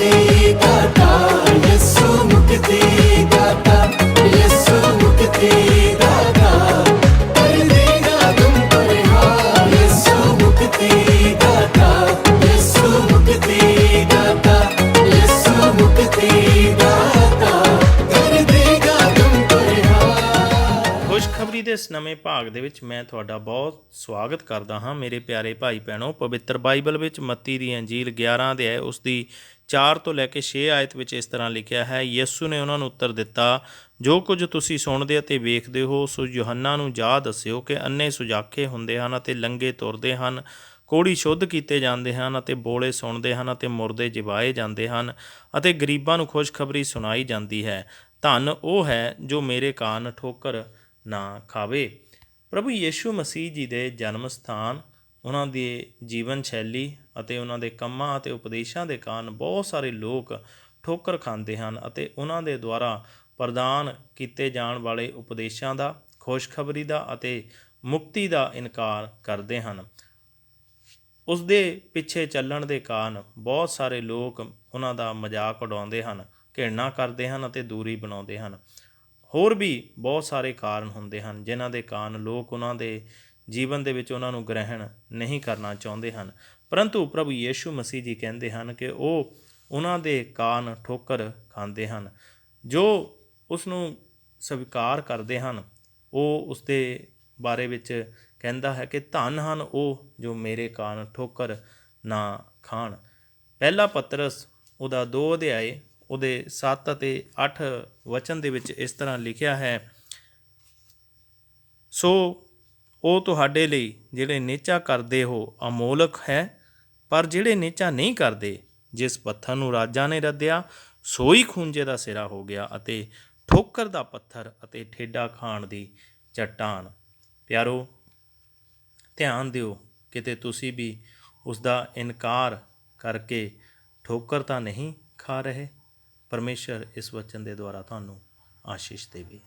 ਮੁਕਤੀ ਇਸ ਨਵੇਂ ਭਾਗ ਦੇ ਵਿੱਚ ਮੈਂ ਤੁਹਾਡਾ ਬਹੁਤ ਸਵਾਗਤ ਕਰਦਾ ਹਾਂ। ਮੇਰੇ ਪਿਆਰੇ ਭਾਈ ਭੈਣੋ, ਪਵਿੱਤਰ ਬਾਈਬਲ ਵਿੱਚ ਮੱਤੀ ਦੀ ਅੰਜੀਲ 11 ਅਧਿਆਇ ਉਸ ਦੀ 4 ਤੋਂ ਲੈ ਕੇ 6 ਆਇਤ ਵਿੱਚ ਇਸ ਤਰ੍ਹਾਂ ਲਿਖਿਆ ਹੈ, ਯਿਸੂ ਨੇ ਉਹਨਾਂ ਨੂੰ ਉੱਤਰ ਦਿੱਤਾ, ਜੋ ਕੁਝ ਤੁਸੀਂ ਸੁਣਦੇ ਅਤੇ ਵੇਖਦੇ ਹੋ, ਸੋ ਯੋਹੰਨਾ ਨੂੰ ਜਾ ਦੱਸਿਓ ਕਿ ਅੰਨੇ ਸੁਜਾਖੇ ਹੁੰਦੇ ਹਨ ਅਤੇ ਲੰਗੇ ਤੁਰਦੇ ਹਨ, ਕੋੜੀ ਸ਼ੁੱਧ ਕੀਤੇ ਜਾਂਦੇ ਹਨ ਅਤੇ ਬੋਲੇ ਸੁਣਦੇ ਹਨ ਅਤੇ ਮੁਰਦੇ ਜਿਵਾਏ ਜਾਂਦੇ ਹਨ ਅਤੇ ਗਰੀਬਾਂ ਨੂੰ ਖੁਸ਼ਖਬਰੀ ਸੁਣਾਈ ਜਾਂਦੀ ਹੈ। ਧੰਨ ਉਹ ਹੈ ਜੋ ਮੇਰੇ ਕਾਨ ਠੋਕਰ ਨਾ ਖਾਵੇ। ਪ੍ਰਭੂ ਯੀਸ਼ੂ ਮਸੀਹ ਜੀ ਦੇ ਜਨਮ ਸਥਾਨ, ਉਹਨਾਂ ਦੀ ਜੀਵਨ ਸ਼ੈਲੀ ਅਤੇ ਉਹਨਾਂ ਦੇ ਕੰਮਾਂ ਅਤੇ ਉਪਦੇਸ਼ਾਂ ਦੇ ਕਾਰਨ ਬਹੁਤ ਸਾਰੇ ਲੋਕ ਠੋਕਰ ਖਾਂਦੇ ਹਨ ਅਤੇ ਉਹਨਾਂ ਦੇ ਦੁਆਰਾ ਪ੍ਰਦਾਨ ਕੀਤੇ ਜਾਣ ਵਾਲੇ ਉਪਦੇਸ਼ਾਂ ਦਾ, ਖੁਸ਼ਖਬਰੀ ਦਾ ਅਤੇ ਮੁਕਤੀ ਦਾ ਇਨਕਾਰ ਕਰਦੇ ਹਨ। ਉਸ ਦੇ ਪਿੱਛੇ ਚੱਲਣ ਦੇ ਕਾਰਨ ਬਹੁਤ ਸਾਰੇ ਲੋਕ ਉਹਨਾਂ ਦਾ ਮਜ਼ਾਕ ਉਡਾਉਂਦੇ ਹਨ, ਘਿਰਣਾ ਕਰਦੇ ਹਨ ਅਤੇ ਦੂਰੀ ਬਣਾਉਂਦੇ ਹਨ। ਹੋਰ ਵੀ ਬਹੁਤ ਸਾਰੇ ਕਾਰਨ ਹੁੰਦੇ ਹਨ, ਜਿਨ੍ਹਾਂ ਦੇ ਕਾਰਨ ਲੋਕ ਉਹਨਾਂ ਦੇ ਜੀਵਨ ਦੇ ਵਿੱਚ ਉਹਨਾਂ ਨੂੰ ਗ੍ਰਹਿਣ ਨਹੀਂ ਕਰਨਾ ਚਾਹੁੰਦੇ ਹਨ। ਪਰੰਤੂ ਪ੍ਰਭੂ ਯੀਸ਼ੂ ਮਸੀਹ ਜੀ ਕਹਿੰਦੇ ਹਨ ਕਿ ਉਹ ਉਹਨਾਂ ਦੇ ਕਾਰਨ ਠੋਕਰ ਖਾਂਦੇ ਹਨ। ਜੋ ਉਸ ਨੂੰ ਸਵੀਕਾਰ ਕਰਦੇ ਹਨ, ਉਹ ਉਸ ਦੇ ਬਾਰੇ ਵਿੱਚ ਕਹਿੰਦਾ ਹੈ ਕਿ ਧਨ ਹਨ ਉਹ ਜੋ ਮੇਰੇ ਕਾਰਨ ਠੋਕਰ ਨਾ ਖਾਣ। ਪਹਿਲਾ ਪਤਰਸ ਉਹਦਾ 2 ਅਧਿਆਏ ਉਹਦੇ 7 ਅਤੇ 8 ਵਚਨ ਦੇ ਵਿੱਚ ਇਸ ਤਰ੍ਹਾਂ ਲਿਖਿਆ ਹੈ। ਸੋ ਉਹ ਤੁਹਾਡੇ ਲਈ ਜਿਹੜੇ ਨੀਚਾ ਕਰਦੇ ਹੋ ਅਮੋਲਕ ਹੈ, ਪਰ ਜਿਹੜੇ ਨੇਚਾ ਨਹੀਂ ਕਰਦੇ, ਜਿਸ ਪੱਥਰ ਨੂੰ ਰਾਜਾ ਨੇ ਰੱਦਿਆ, ਸੋਈ ਖੂੰਜੇ ਦਾ ਸਿਰਾ ਹੋ ਗਿਆ ਅਤੇ ਠੋਕਰ ਦਾ ਪੱਥਰ ਅਤੇ ਠੇਡਾ ਖਾਣ ਦੀ ਚਟਾਨ। ਪਿਆਰੋ, ਧਿਆਨ ਦਿਓ, ਕਿਤੇ ਤੁਸੀਂ ਵੀ ਉਸ ਦਾ ਇਨਕਾਰ ਕਰਕੇ ਠੋਕਰ ਤਾਂ ਨਹੀਂ ਖਾ ਰਹੇ। ਪਰਮੇਸ਼ਰ ਇਸ ਵਚਨ ਦੇ ਦੁਆਰਾ ਤੁਹਾਨੂੰ ਆਸ਼ੀਸ਼ ਦੇਵੇ।